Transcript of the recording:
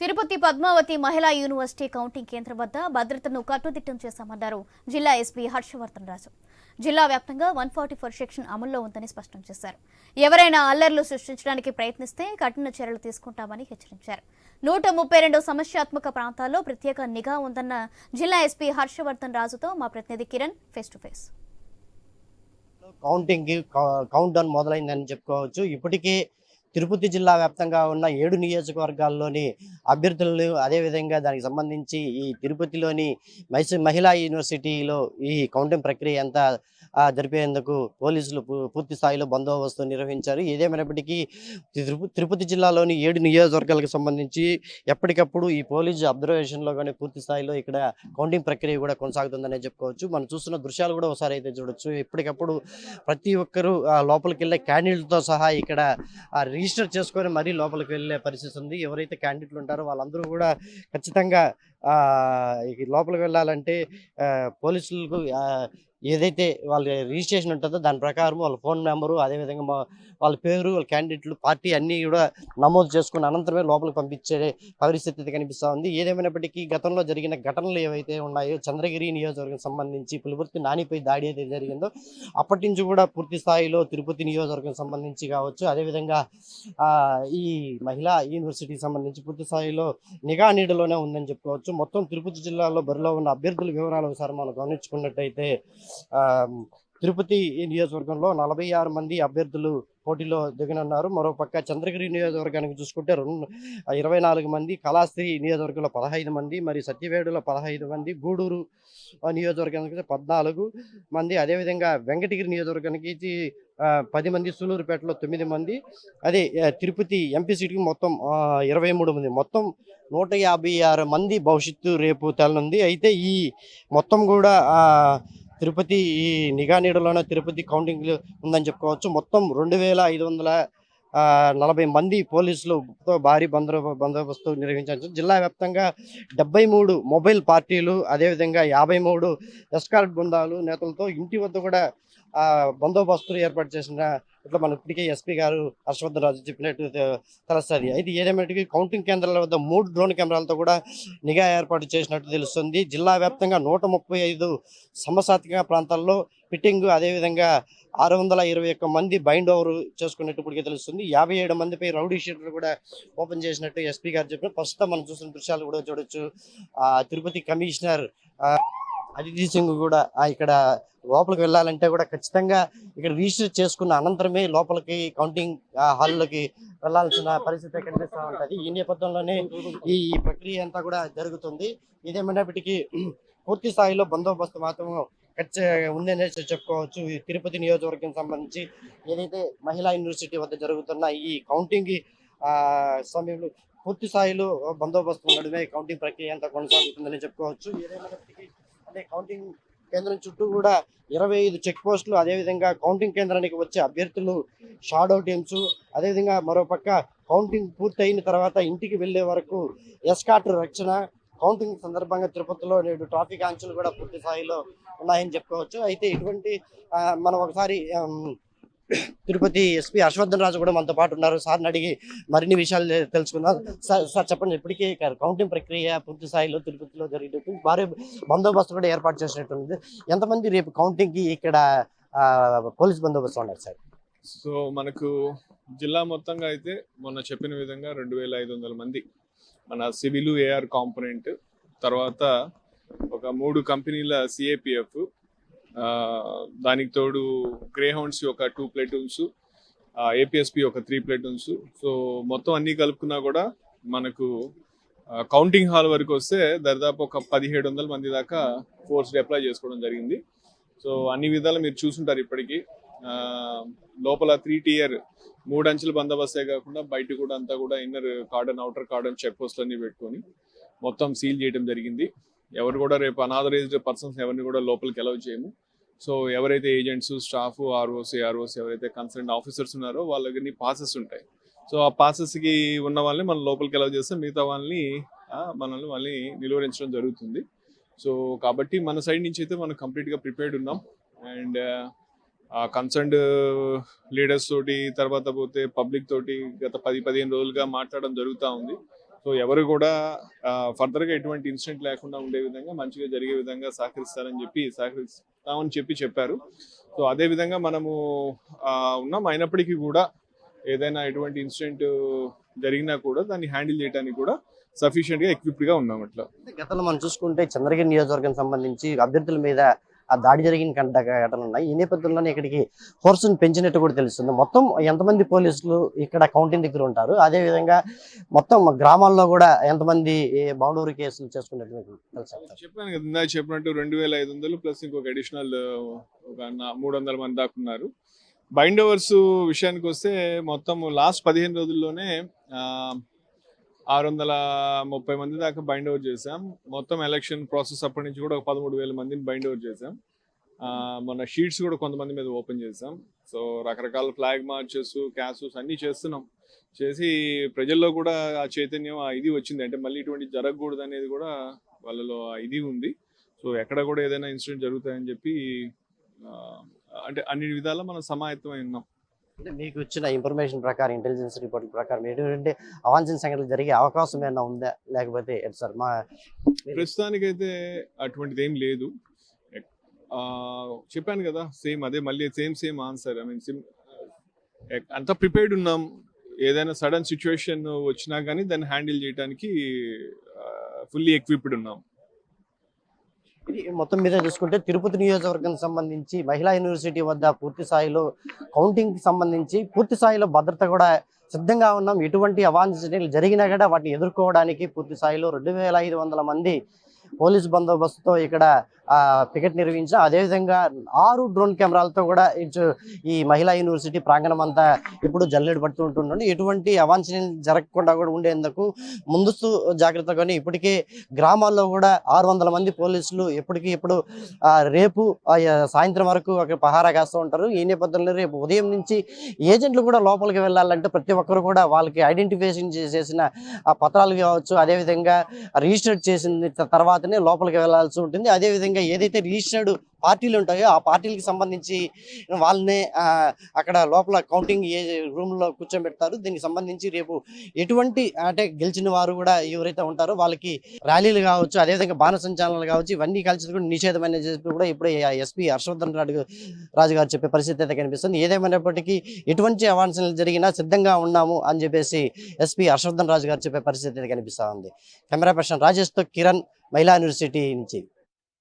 తిరుపతి పద్మావతి మహిళా university counting కేంద్రం వద్ద భద్రతను కట్టుదిట్టం చేశామన్నారు. జిల్లా ఎస్పీ హర్షవర్ధన్ రాజు. జిల్లా వ్యాప్తంగా వన్ ఫార్టీ ఫోర్ సెక్షన్ అమల్లో ఉందని స్పష్టం చేశారు. ఎవరైనా అల్లర్లు సృష్టించడానికి ప్రయత్నిస్తే కఠిన చర్యలు తీసుకుంటామని హెచ్చరించారు. నూట ముప్పై రెండు సమస్యాత్మక ప్రాంతాల్లో ప్రత్యేక నిఘా ఉందన్న జిల్లా ఎస్పీ హర్షవర్ధన్ రాజుతో మా ప్రతినిధి Kiran face to face. Counting count down మొదలైందని చెప్పుకోవచ్చు. ఇప్పటికీ తిరుపతి జిల్లా వ్యాప్తంగా ఉన్న ఏడు నియోజకవర్గాల్లోని అభ్యర్థులను అదేవిధంగా దానికి సంబంధించి ఈ తిరుపతిలోని మైసూర్ మహిళా యూనివర్సిటీలో ఈ కౌంటింగ్ ప్రక్రియ అంతా జరిపేందుకు పోలీసులు పూ- పూర్తి స్థాయిలో బందోబస్తు నిర్వహించారు. ఏదేమైనప్పటికీ తిరుపతి జిల్లాలోని ఏడు నియోజకవర్గాలకు సంబంధించి ఎప్పటికప్పుడు ఈ పోలీస్ అబ్జర్వేషన్లో కానీ పూర్తి స్థాయిలో ఇక్కడ కౌంటింగ్ ప్రక్రియ కూడా కొనసాగుతుందనే చెప్పుకోవచ్చు. మనం చూస్తున్న దృశ్యాలు కూడా ఒకసారి అయితే చూడొచ్చు. ఎప్పటికప్పుడు ప్రతి ఒక్కరూ ఆ, లోపలికి వెళ్ళే క్యాండిడేట్తో సహా ఇక్కడ రిజిస్టర్ చేసుకొని మరీ లోపలికి వెళ్ళే పరిస్థితి ఉంది. ఎవరైతే క్యాండిడేట్లు ఉంటారో వాళ్ళందరూ కూడా ఖచ్చితంగా లోపలికి వెళ్ళాలంటే పోలీసులకు ఏదైతే వాళ్ళ రిజిస్ట్రేషన్ ఉంటుందో దాని ప్రకారం వాళ్ళ ఫోన్ నెంబరు అదేవిధంగా వాళ్ళ పేరు వాళ్ళ క్యాండిడేట్లు పార్టీ అన్నీ కూడా నమోదు చేసుకున్న అనంతరమే లోపలికి పంపించే పరిస్థితి కనిపిస్తూ ఉంది. ఏదేమైనప్పటికీ గతంలో జరిగిన ఘటనలు ఏవైతే ఉన్నాయో చంద్రగిరి నియోజకవర్గం సంబంధించి పులివర్తి నానిపై దాడి అయితే జరిగిందో అప్పటి నుంచి కూడా పూర్తి స్థాయిలో తిరుపతి నియోజకవర్గం సంబంధించి కావచ్చు. అదేవిధంగా ఈ మహిళా యూనివర్సిటీకి సంబంధించి పూర్తి స్థాయిలో నిఘా నీడలోనే ఉందని చెప్పుకోవచ్చు. మొత్తం తిరుపతి జిల్లాలో బరిలో ఉన్న అభ్యర్థుల వివరాలు ఒకసారి మనం గమనించుకున్నట్టయితే తిరుపతి నియోజకవర్గంలో నలభై ఆరు మంది అభ్యర్థులు పోటీలో దిగనున్నారు. మరోపక్క చంద్రగిరి నియోజకవర్గానికి చూసుకుంటే రెండు ఇరవై నాలుగు మంది కళాశ్రీ నియోజకవర్గంలో పదహైదు మంది మరి సత్యవేడులో పదహైదు మంది గూడూరు నియోజకవర్గానికి పద్నాలుగు మంది అదేవిధంగా వెంకటగిరి నియోజకవర్గానికి పది మంది సూలూరుపేటలో తొమ్మిది మంది అదే తిరుపతి ఎంపీ సీటుకి మొత్తం ఇరవై మూడు మంది. మొత్తం నూట యాభై ఆరు మంది భవిష్యత్తు రేపు తెలనుంది. అయితే ఈ మొత్తం కూడా తిరుపతి ఈ నిఘా నీడలోనే తిరుపతి కౌంటింగ్ ఉందని చెప్పుకోవచ్చు. మొత్తం రెండు వేల ఐదు వందల నలభై మంది పోలీసులుతో భారీ బందో బందోబస్తు నిర్వహించారు జిల్లా వ్యాప్తంగా డెబ్బై మూడు మొబైల్ పార్టీలు అదేవిధంగా యాభై మూడు ఎస్కార్ట్ బృందాలు నేతలతో ఇంటి వద్ద కూడా బందోబస్తులు ఏర్పాటు చేసిన ఇట్లా మన ఇప్పటికే ఎస్పీ గారు హర్షవర్ధన్ రాజు చెప్పినట్టు తె- తెలుస్తుంది అయితే ఏదేమైనటికీ కౌంటింగ్ కేంద్రాల వద్ద మూడు డ్రోన్ కెమెరాలతో కూడా నిఘా ఏర్పాటు చేసినట్టు తెలుస్తుంది. జిల్లా వ్యాప్తంగా నూట ముప్పై ఐదు సమస్యాత్మక ప్రాంతాల్లో ఫిట్టింగ్ అదేవిధంగా ఆరు వందల ఇరవై ఒక్క మంది బైండ్ ఓవర్ చేసుకున్నట్టు ఇప్పటికే తెలుస్తుంది. యాభై ఏడు మందిపై రౌడీ షీట్లు కూడా ఓపెన్ చేసినట్టు ఎస్పీ గారు చెప్పిన ప్రస్తుతం మనం చూసిన దృశ్యాలు కూడా చూడొచ్చు. ఆ, తిరుపతి కమిషనర్ ఆ, అదితి సింగ్ కూడా ఇక్కడ లోపలికి వెళ్ళాలంటే కూడా ఖచ్చితంగా ఇక్కడ రిజిస్టర్ చేసుకున్న అనంతరమే లోపలికి కౌంటింగ్ హాల్లోకి వెళ్ళాల్సిన పరిస్థితి కనిపిస్తూ ఉంటుంది. ఈ నేపథ్యంలోనే ఈ ప్రక్రియ అంతా కూడా జరుగుతుంది. ఇదేమైనప్పటికీ పూర్తి స్థాయిలో బందోబస్తు మాత్రం ఖచ్చి ఉందనే చెప్పుకోవచ్చు. తిరుపతి నియోజకవర్గం సంబంధించి ఏదైతే మహిళా యూనివర్సిటీ వద్ద జరుగుతున్న ఈ కౌంటింగ్ ఆ, సమయంలో పూర్తి స్థాయిలో బందోబస్తు ఉండడమే కౌంటింగ్ ప్రక్రియ అంతా కొనసాగుతుందని చెప్పుకోవచ్చు. ఏదైనప్పటికీ అంటే కౌంటింగ్ కేంద్రం చుట్టూ కూడా ఇరవై ఐదు చెక్ పోస్టులు అదేవిధంగా కౌంటింగ్ కేంద్రానికి వచ్చే అభ్యర్థులు షాడో టీమ్స్ అదేవిధంగా మరోపక్క కౌంటింగ్ పూర్తయిన తర్వాత ఇంటికి వెళ్ళే వరకు ఎస్కాట్ రక్షణ కౌంటింగ్ సందర్భంగా తిరుపతిలో నేడు ట్రాఫిక్ ఆంక్షలు కూడా పూర్తి స్థాయిలో ఉన్నాయని చెప్పుకోవచ్చు. అయితే ఇటువంటి మనం ఒకసారి తిరుపతి ఎస్పీ హర్షవర్ధన్ రాజు కూడా మనతో పాటు ఉన్నారు. సార్ని అడిగి మరిన్ని విషయాలు తెలుసుకుందాం. సార్ సార్ చెప్పండి ఇప్పటికే కౌంటింగ్ ప్రక్రియ పూర్తి స్థాయిలో తిరుపతిలో జరిగేటట్టు భారీ బందోబస్తు కూడా ఏర్పాటు చేసినట్టుంది ఎంతమంది రేపు కౌంటింగ్కి ఇక్కడ ఆ, పోలీస్ బందోబస్తు ఉన్నారు సార్? సో మనకు జిల్లా మొత్తంగా అయితే మొన్న చెప్పిన విధంగా రెండు వేల ఐదు వందల మంది మన సివిల్ ఏఆర్ కాంపొనెంట్ తర్వాత ఒక మూడు కంపెనీల సిఏపిఎఫ్ దానికి తోడు గ్రే హౌండ్స్ ఒక టూ ప్లేటూన్స్ ఏపీఎస్పి ఒక త్రీ ప్లేటూన్స్ సో మొత్తం అన్ని కలుపుకున్నా కూడా మనకు కౌంటింగ్ హాల్ వరకు వస్తే దాదాపు ఒక పదిహేడు వందల మంది దాకా ఫోర్స్ అప్లై చేసుకోవడం జరిగింది. సో అన్ని విధాలు మీరు చూసుంటారు ఇప్పటికీ. లోపల త్రీ టియర్ మూడు అంచెల బందోబస్తే కాకుండా బయట కూడా అంతా కూడా inner cordon outer cordon check post అన్ని పెట్టుకొని మొత్తం సీల్ చేయడం జరిగింది. ఎవరు కూడా రేపు అనాథరైజ్డ్ పర్సన్స్ ఎవరిని కూడా లోపలికి అలౌ చేయము. సో ఎవరైతే ఏజెంట్స్ స్టాఫ్ ఆర్ఓసి ఆర్ఓసి ఎవరైతే కన్సర్న్ ఆఫీసర్స్ ఉన్నారో వాళ్ళ దగ్గర పాసెస్ ఉంటాయి. సో ఆ పాసెస్కి కి ఉన్న వాళ్ళని మనం లోపలికి అలౌ చేస్తే మిగతా వాళ్ళని మనల్ని మళ్ళీ నిలువరించడం జరుగుతుంది. సో కాబట్టి మన సైడ్ నుంచి అయితే మనం కంప్లీట్గా ప్రిపేర్డ్ ఉన్నాం. అండ్ కన్సర్న్డ్ లీడర్స్ తోటి తర్వాత పోతే పబ్లిక్ తోటి గత పది పదిహేను రోజులుగా మాట్లాడడం జరుగుతూ ఉంది. సో ఎవరు కూడా ఫర్దర్గా ఎటువంటి ఇన్సిడెంట్ లేకుండా ఉండే విధంగా మంచిగా జరిగే విధంగా సహకరిస్తారని చెప్పి సహకరిస్తామని చెప్పి చెప్పారు. సో అదే విధంగా మనము ఆ, ఉన్నాం. అయినప్పటికీ కూడా ఏదైనా ఎటువంటి ఇన్సిడెంట్ జరిగినా కూడా దాన్ని హ్యాండిల్ చేయడానికి కూడా సఫిషియెంట్గా గా గా ఉన్నాం అట్లా. గతంలో మనం చూసుకుంటే చంద్రగిరి నియోజకవర్గం సంబంధించి అభ్యర్థుల మీద ఆ దాడి జరిగిన కంట ఘటనలు ఉన్నాయి. ఈ నేపథ్యంలోనే ఇక్కడికి ఫోర్స్ని పెంచినట్టు కూడా తెలుస్తుంది. మొత్తం ఎంతమంది పోలీసులు ఇక్కడ కౌంటింగ్ దగ్గర ఉంటారు? అదే విధంగా మొత్తం గ్రామాల్లో కూడా ఎంతమంది ఈ కేసులు చేసుకున్నట్టు మీకు తెలుసా? చెప్పాను కదా ఇందాక చెప్పినట్టు రెండు వేల ఐదు వందలు ప్లస్ ఇంకొక అడిషనల్ ఒక మూడు వందల మంది దాకా ఉన్నారు. బైండ్ ఓవర్స్ విషయానికి వస్తే మొత్తం లాస్ట్ పదిహేను రోజుల్లోనే ఆ, ఆరు వందల ముప్పై మంది దాకా బైండ్ ఓవర్ చేసాం మొత్తం ఎలక్షన్ ప్రాసెస్ అప్పటి నుంచి కూడా ఒక పదమూడు వేల మందిని బైండ్ ఓవర్ చేసాం మొన్న షీట్స్ కూడా కొంతమంది మీద ఓపెన్ చేసాం సో రకరకాల ఫ్లాగ్ మార్చెస్ క్యాసెస్ అన్నీ చేస్తున్నాం. చేసి ప్రజల్లో కూడా ఆ చైతన్యం ఆ ఇది వచ్చింది. అంటే మళ్ళీ ఇటువంటి జరగకూడదు అనేది కూడా వాళ్ళలో ఆ ఇది ఉంది. సో ఎక్కడ కూడా ఏదైనా ఇన్సిడెంట్ జరుగుతాయని చెప్పి అంటే అన్ని విధాలా మనం సమాయత్తమై ఉన్నాం. అంటే మీకు వచ్చిన ఇన్ఫర్మేషన్ ప్రకారం ఇంటెలిజెన్స్ రిపోర్ట్ ప్రకారం ఎటువంటి అవాంఛన సంఘటనలు జరిగే అవకాశం ఏమైనా ఉందా? లేకపోతే ఎట్ సార్ మా ప్రస్తుతానికైతే అటువంటిది ఏం లేదు చెప్పాను కదా సేమ్ అదే మళ్ళీ same same answer I mean same అంత ప్రిపేర్డ్ ఉన్నాం. ఏదైనా సడన్ సిచ్యువేషన్ వచ్చినా కానీ దాన్ని హ్యాండిల్ చేయడానికి ఫుల్లీ ఎక్విప్డ్ ఉన్నాం. మొత్తం మీద చూసుకుంటే తిరుపతి నియోజకవర్గం సంబంధించి మహిళా యూనివర్సిటీ వద్ద పూర్తి స్థాయిలో కౌంటింగ్కి సంబంధించి పూర్తి స్థాయిలో భద్రత కూడా సిద్ధంగా ఉన్నాం. ఎటువంటి అవాంఛనీయాలు జరిగినా కూడా వాటిని ఎదుర్కోవడానికి పూర్తి స్థాయిలో రెండు వేల ఐదు వందల మంది పోలీస్ బందోబస్తుతో ఇక్కడ పికెట్ నిర్వహించాం అదేవిధంగా ఆరు డ్రోన్ కెమెరాలతో కూడా ఈ మహిళా యూనివర్సిటీ ప్రాంగణం అంతా ఇప్పుడు జల్లెడ పడుతూ ఉంటుండండి ఎటువంటి అవాంఛనీయం జరగకుండా కూడా ఉండేందుకు ముందస్తు జాగ్రత్తగానే ఇప్పటికే గ్రామాల్లో కూడా ఆరు వందల మంది పోలీసులు ఎప్పటికీ ఇప్పుడు రేపు సాయంత్రం వరకు అక్కడ పహారా కాస్తూ ఉంటారు. ఈ నేపథ్యంలో రేపు ఉదయం నుంచి ఏజెంట్లు కూడా లోపలికి వెళ్ళాలంటే ప్రతి ఒక్కరు కూడా వాళ్ళకి ఐడెంటిఫికేషన్ చేసిన పత్రాలు కావచ్చు అదేవిధంగా రిజిస్టర్ చేసిన తర్వాతనే లోపలికి వెళ్ళాల్సి ఉంటుంది. అదేవిధంగా ఏదైతే రిజిస్టర్డ్ పార్టీలు ఉంటాయో ఆ పార్టీలకు సంబంధించి వాళ్ళనే అక్కడ లోపల కౌంటింగ్ ఏ రూమ్లో కూర్చోబెడతారు. దీనికి సంబంధించి రేపు ఎటువంటి అంటే గెలిచిన వారు కూడా ఎవరైతే ఉంటారో వాళ్ళకి ర్యాలీలు కావచ్చు అదేవిధంగా బాణ సంచాలనాలు కావచ్చు ఇవన్నీ కలిసి కూడా నిషేధమైన చెప్పి కూడా ఇప్పుడు ఎస్పీ హర్షవర్ధన్ రాజు రాజు గారు చెప్పే పరిస్థితి అయితే కనిపిస్తుంది. ఏదేమైనప్పటికీ ఎటువంటి అవాంఛనలు జరిగినా సిద్ధంగా ఉన్నాము అని చెప్పేసి ఎస్పీ హర్షవర్ధన్ రాజు గారు చెప్పే పరిస్థితి అయితే కనిపిస్తూ ఉంది. కెమెరా పర్సన్ రాజేష్తో కిరణ్ మహిళా యూనివర్సిటీ నుంచి.